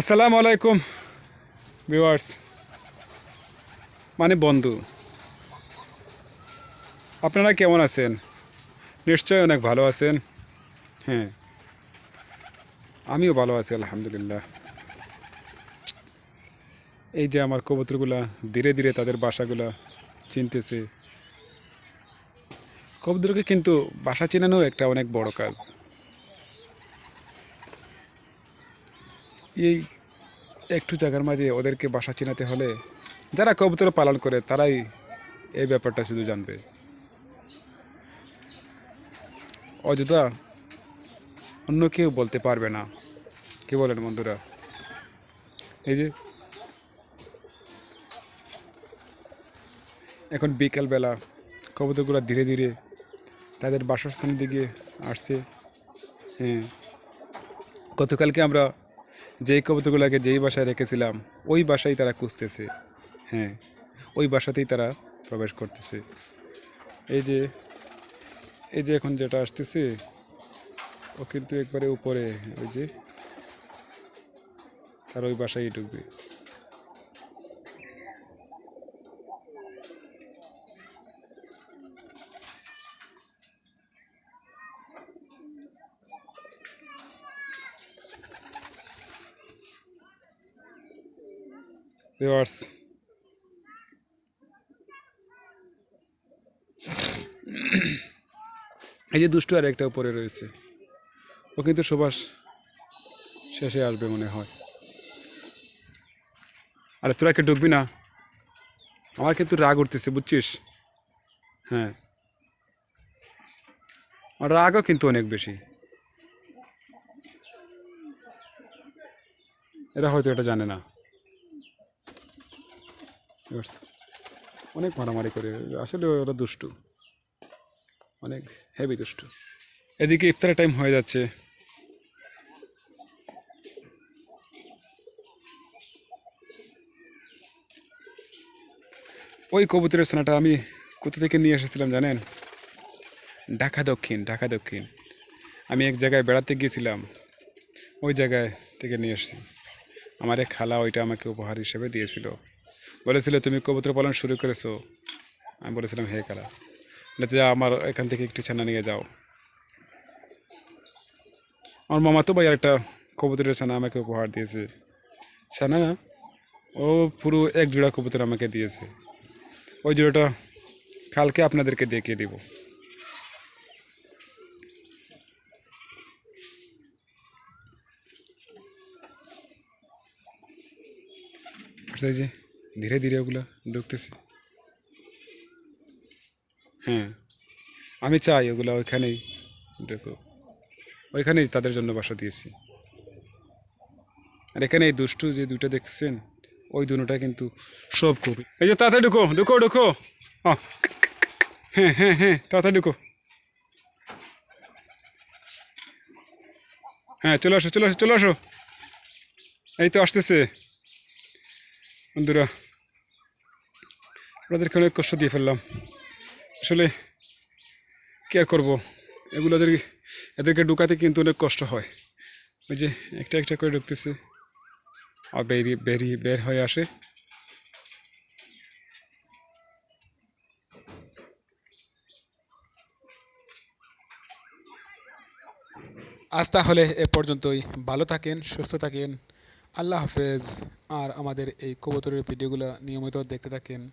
আসসালামু আলাইকুম ভিউয়ার্স মানে বন্ধু, আপনারা কেমন আছেন? নিশ্চয়ই অনেক ভালো আছেন। হ্যাঁ আমিও ভালো আছি, আলহামদুলিল্লাহ। এই যে আমার কবুতরগুলা ধীরে ধীরে তাদের বাসাগুলা চিনতেছে। কবুতরকে কিন্তু বাসা চেনানো একটা অনেক বড় কাজ। এই একটু জায়গার মাঝে ওদেরকে বাসা চিনাতে হলে যারা কবুতর পালন করে তারাই এই ব্যাপারটা শুধু জানবে। অযথা অন্য কেউ বলতে পারবে না। কি বলেন বন্ধুরা? এই যে এখন বিকালবেলা কবুতরগুলো ধীরে ধীরে তাদের বাসস্থানের দিকে আসছে। হ্যাঁ গতকালকে আমরা যেই কবিতাগুলোকে যেই বাসায় রেখেছিলাম, ওই বাসায় তারা খুঁজতেছে। হ্যাঁ ওই বাসাতেই তারা প্রবেশ করতেছে। এই যে এই যে এখন যেটা আসতেছে, ও কিন্তু একবারে উপরে, ওই যে, তার ওই বাসায় ঢুকবে। ভিউয়ার্স এই যে দুষ্টু আর একটা উপরে রয়েছে। ও কিন্তু সুভাষ শেষে আসবে মনে হয়। আরে, তোরা কে ঢুকবি না? আমার কিন্তু রাগ উঠতেছে, বুঝছিস? হ্যাঁ। আর রাগও কিন্তু অনেক বেশি। এরা হয়তো এটা জানে না। অনেক মারামারি করে। আসলে ওরা দুষ্টু, অনেক হেভি দুষ্টু। এদিকে ইফতারের টাইম হয়ে যাচ্ছে। ওই কবুতরের ছানাটা আমি কোথা থেকে নিয়ে এসেছিলাম জানেন? ঢাকা দক্ষিণ ঢাকা দক্ষিণ। আমি এক জায়গায় বেড়াতে গিয়েছিলাম, ওই জায়গায় থেকে নিয়ে এসেছি। আমার এক খালা ওইটা আমাকে উপহার হিসেবে দিয়েছিল। বলেছিল তুমি কবুতর পালন শুরু করেছ। আমি বলেছিলাম হে খালা বলেছে আমার এখান থেকে একটু ছানা নিয়ে যাও। আমার মামা তো ভাই একটা কবুতরের ছানা আমাকে উপহার দিয়েছে। ছানা না ও পুরো এক জোড়া কবুতর আমাকে দিয়েছে। ওই জোড়াটা কালকে আপনাদেরকে দেখিয়ে দিব। আচ্ছা, এই যে ধীরে ধীরে ওগুলো ঢুকতেছে। হ্যাঁ আমি চাই ওগুলো ওইখানেই ঢুকো ওইখানেই তাদের জন্য বাসা দিয়েছি। আর এখানে এই দুষ্টু যে দুটো দেখতেছেন, ওই দুটোটা কিন্তু সব কবি এই যে তাড়াতাড়ি ঢুকো ঢুকো ঢুকো। হ্যাঁ হ্যাঁ হ্যাঁ তাড়াতাড়ি ঢুকো। হ্যাঁ চলে আসো চলে আসো চলে আসো। এই তো আসতেছে। বন্ধুরা আপনাদেরকে অনেক কষ্ট দিয়ে ফেললাম। আসলে কি করব? এগুলো এদের এদেরকে ঢুকাতে কিন্তু অনেক কষ্ট হয়। ওই যে একটা একটা করে ঢুকতেছে। আর বেরিয়ে বেরিয়ে বের হয়ে আসে। আজ তাহলে এ পর্যন্তই। ভালো থাকেন, সুস্থ থাকেন। আল্লাহ হাফেজ। আর আমাদের এই কবুতরের ভিডিওগুলো নিয়মিত দেখতে থাকেন।